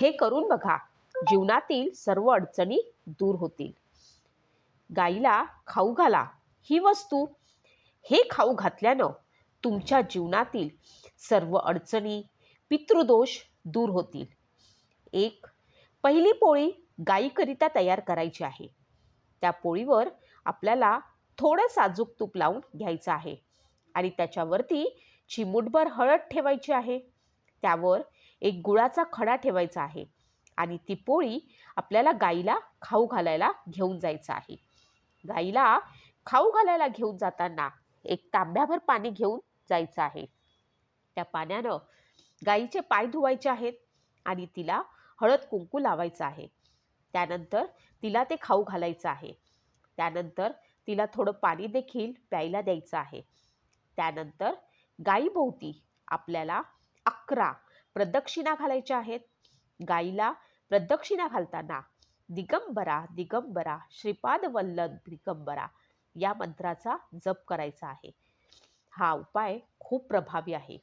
हे करून बघा जीवनातील सर्व अडचणी दूर होतील. गाईला खाऊ घाला. ही वस्तू हे खाऊ घातल्यानं तुमच्या जीवनातील सर्व अडचणी पितृदोष दूर होतील. एक पहिली पोळी गाईकरिता तयार करायची आहे. त्या पोळीवर आपल्याला थोडं साजूक तूप लावून घ्यायचं आहे आणि त्याच्यावरती चिमूटभर हळद ठेवायची आहे. त्यावर एक गुळाचा खडा ठेवायचा आहे आणि ती पोळी आपल्याला गाईला खाऊ घालायला घेऊन जायचं आहे. गाईला खाऊ घालायला घेऊन जाताना एक तांब्याभर पाणी घेऊन जायचं आहे. त्या पाण्यानं गाईचे पाय धुवायचे आहेत आणि तिला हळद कुंकू लावायचं आहे. त्यानंतर तिला ते खाऊ घालायचं आहे. त्यानंतर तिला थोडं पाणी देखील प्यायला द्यायचं आहे. त्यानंतर गाईभोवती आपल्याला अकरा प्रदक्षिणा घालायच्या आहेत. गाईला प्रदक्षिणा घालताना दिगंबरा दिगंबरा श्रीपाद वल्लभ दिगंबरा या मंत्राचा जप करायचा आहे. हा उपाय खूप प्रभावी आहे.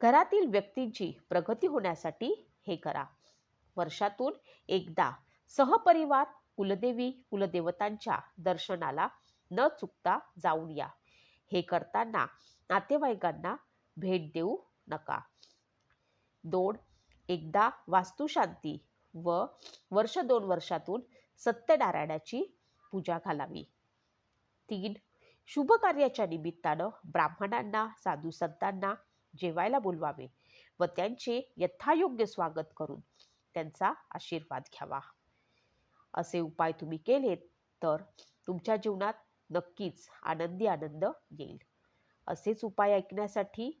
घरातील व्यक्तींची प्रगती होण्यासाठी हे करा. वर्षातून एकदा सहपरिवार कुलदेवी कुलदेवतांच्या दर्शनाला न चुकता जाऊन या. हे करताना नातेवाईकांना भेट देऊ नका. दोन एकदा वास्तुशांती व वर्ष दोन वर्षातून सत्यनारायणाची पूजा घालावी. तीन शुभ कार्याच्या निमित्तानं ब्राह्मणांना साधू संतांना जेवायला बोलवावे व त्यांचे यथायोग्य स्वागत करून त्यांचा आशीर्वाद घ्यावा. असे उपाय तुम्ही केलेत तर तुमच्या जीवनात नक्कीच आनंदी आनंद येईल. असेच उपाय ऐकण्यासाठी